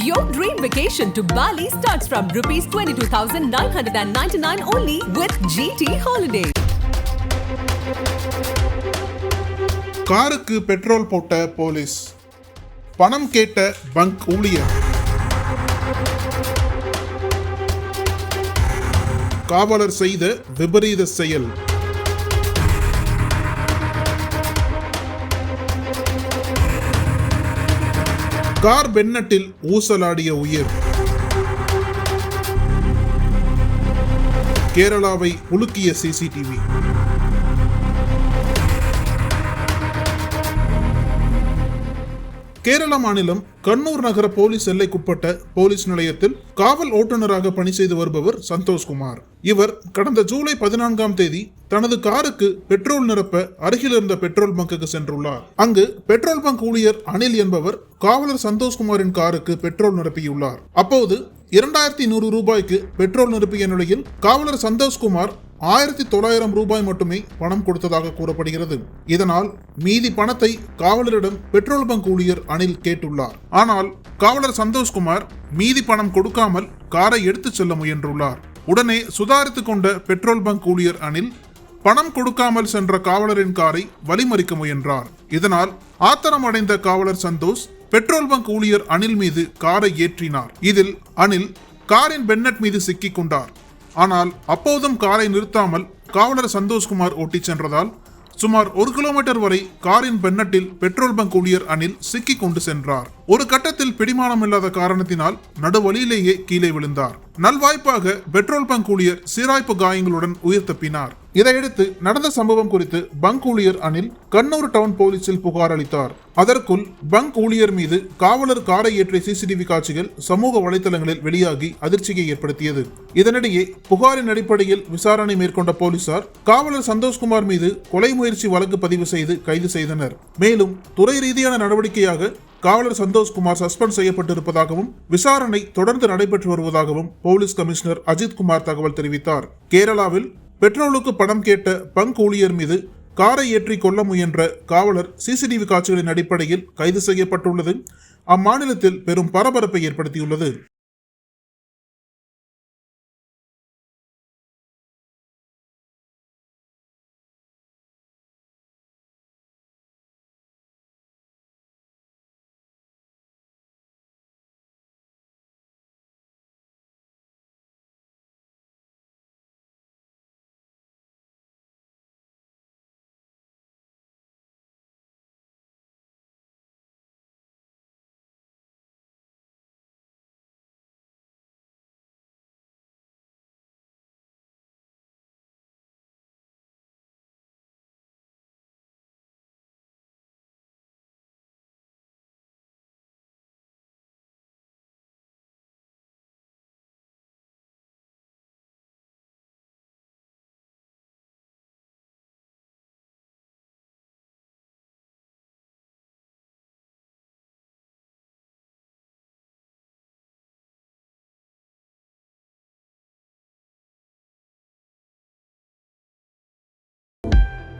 Your dream vacation to Bali starts from rupees 22,999 only with GT Holiday. காருக்கு petrol போட்ட police பணம் கேட்ட bunk ஊழியர் காவலர் செய்த விபரீத செயல் கார் பென்னட்டில் ஊசலாடிய உயிர். கேரளாவை உலுக்கிய சிசிடிவி. கேரள மாநிலம் கண்ணூர் நகர போலீஸ் எல்லைக்குட்பட்ட போலீஸ் நிலையத்தில் காவல் ஓட்டுநராக பணி செய்து வருபவர் சந்தோஷ்குமார். இவர் கடந்த ஜூலை பதினான்காம் தேதி தனது காருக்கு பெட்ரோல் நிரப்ப அருகில் இருந்த பெட்ரோல் பங்குக்கு சென்றுள்ளார். அங்கு பெட்ரோல் பங்க் ஊழியர் அனில் என்பவர் காவலர் சந்தோஷ்குமாரின் காருக்கு பெட்ரோல் நிரப்பியுள்ளார். அப்போது இரண்டாயிரத்தி நூறு ரூபாய்க்கு பெட்ரோல் நிரப்பிய நிலையில் காவலர் சந்தோஷ்குமார் ஆயிரத்தி தொள்ளாயிரம் ரூபாய் மட்டுமே பணம் கொடுத்ததாக கூறப்படுகிறது. இதனால் மீதி பணத்தை காவலரிடம் பெட்ரோல் பங்க் ஊழியர் அனில் கேட்டுள்ளார். ஆனால் காவலர் சந்தோஷ்குமார் மீதி பணம் கொடுக்காமல் காரை எடுத்துச் செல்ல முயன்றுள்ளார். உடனே சுதாரித்து கொண்ட பெட்ரோல் பங்க் ஊழியர் அனில் பணம் கொடுக்காமல் சென்ற காவலரின் காரை வழிமறிக்க முயன்றார். இதனால் ஆத்திரம் அடைந்த காவலர் சந்தோஷ் பெட்ரோல் பங்க் ஊழியர் அனில் மீது காரை ஏற்றினார். இதில் அனில் காரின் பென்னட் மீது சிக்கிக் கொண்டார். ஆனால் அப்போதும் காரை நிறுத்தாமல் காவலர் சந்தோஷ்குமார் ஓட்டிச் சென்றதால் சுமார் ஒரு கிலோமீட்டர் வரை காரின் பென்னட்டில் பெட்ரோல் பங்க் ஊழியர் அனில் சிக்கிக் கொண்டு சென்றார். ஒரு கட்டத்தில் பிடிமானம் இல்லாத காரணத்தினால் நடுவழியிலேயே கீழே விழுந்தார். நல்வாய்ப்பாக பெட்ரோல் பங்க் ஊழியர் சீராய்ப்பு காயங்களுடன் உயிர் தப்பினார் இதையடுத்து நடந்த சம்பவம் குறித்து பங்க் ஊழியர் அனில் கண்ணூர் டவுன் போலீசில் புகார் அளித்தார். அதற்குள் பங்க் ஊழியர் மீது காவலர் காரை ஏற்றிய சிசிடிவி காட்சிகள் சமூக வலைதளங்களில் வெளியாகி அதிர்ச்சியை ஏற்படுத்தியது. இதனிடையே புகாரின் அடிப்படையில் விசாரணை மேற்கொண்ட போலீசார் காவலர் சந்தோஷ்குமார் மீது கொலை முயற்சி வழக்கு பதிவு செய்து கைது செய்தனர். மேலும் துறை ரீதியான நடவடிக்கையாக காவலர் சந்தோஷ்குமார் சஸ்பெண்ட் செய்யப்பட்டிருப்பதாகவும் விசாரணை தொடர்ந்து நடைபெற்று வருவதாகவும் போலீஸ் கமிஷனர் அஜித் குமார் தகவல் தெரிவித்தார். கேரளாவில் பெட்ரோலுக்கு பணம் கேட்ட பங்க் ஊழியர் மீது காரை ஏற்றி கொல்ல முயன்ற காவலர் சிசிடிவி காட்சிகளின் அடிப்படையில் கைது செய்யப்பட்டுள்ளது. அம்மாநிலத்தில் பெரும் பரபரப்பை ஏற்படுத்தியுள்ளது.